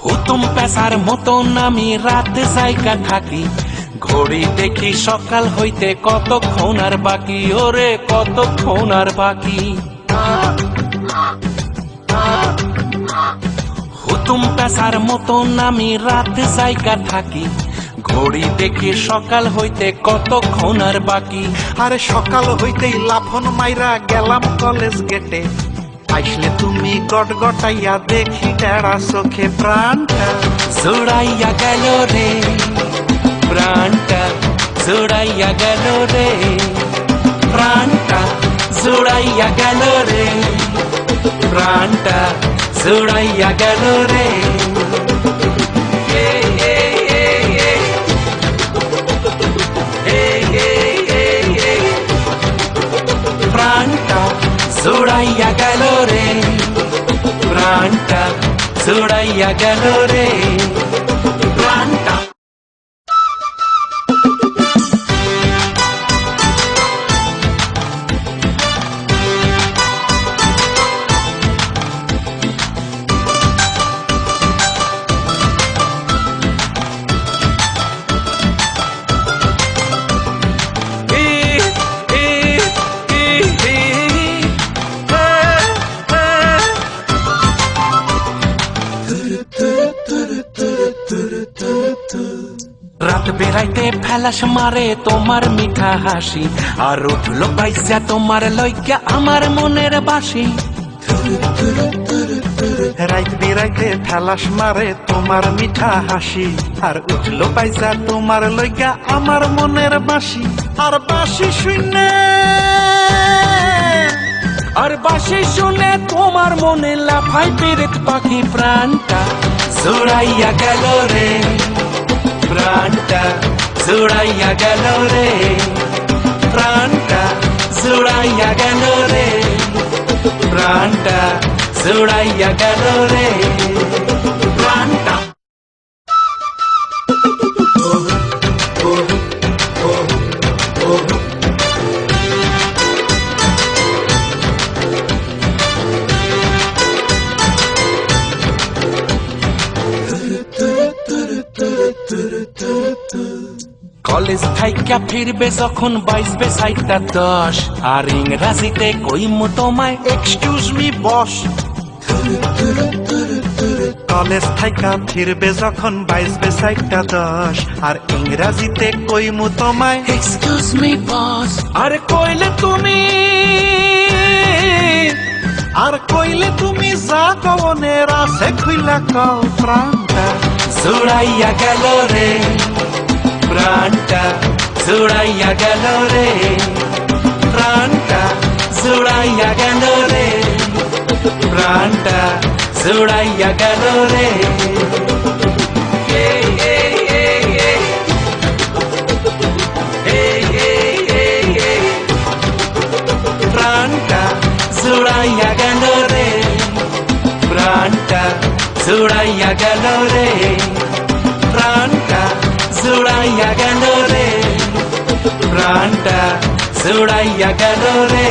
হুতুম পেশার মতন আমি রাত জায়গা থাকি ঘড়ি দেখি সকাল হইতে কতক্ষণ আর বাকি? ওরে কতক্ষণ আর বাকি? হুতুম পেশার মতন আমি রাত জায়গা থাকি। ঘড়ি দেখি সকাল হইতে কতক্ষণ আর বাকি? আরে সকাল হইতেই লাফন মাইরা গেলাম কলেজ গেটে। আইসলে তুমি গট গটাইয়া দেখি টেড়া চোখে প্রাণটা। জোড়াইয়া গেল রে জোড়াইয়া গেল রে প্রাণটা জোড়াইয়া গেল রে প্রাণটা জোড়াইয়া গেল রে এ, এ, এ, বেড়াইতে ফেলাস মারে তোমার মিঠা হাসি। আর উঠল পাইসা তোমার লইকা আমার মনের বাসি। রাইত বিরাইতে ঠেলাস মারে তোমার মিঠা হাসি। আর উঠল পাইসা তোমার লইগা আমার মনের বাসি। আর বাসি শুনে, আর বাসি শুনে তোমার মনে লাফাই পেরেত পাখি প্রাণটা। জোড়াইয়া গেল রে প্রাণটা জোড়াইয়া গেল রে প্রাণটা জোড়াইয়া গেল রে প্রাণটা জোড়াইয়া গেল রে কলেজ থাইকা ফিরবে যখন বাইসবে সাইটটা দশ। আর ইংরাজিতে কইমু তোমায় এক্সকিউজ মি বস কলেজ থাইকা ফিরবে যখন বাইসবে সাইটটা দশ। আর ইংরাজিতে কইমু তোমায় এক্সকিউজ মি বস আর কইলে তুমি, আর কইলে তুমি যা কবনের আছে খুইলা কও প্রাণটা জোড়াইয়া গেল রে প্রাণটা জোড়াইয়া গেল রে প্রাণটা জোড়াইয়া গেল রে প্রাণটা জোড়াইয়া গেল রে জোড়াইয়া গেল রে প্রাণটা জোড়াইয়া গেল রে প্রাণটা জোড়াইয়া গেল রে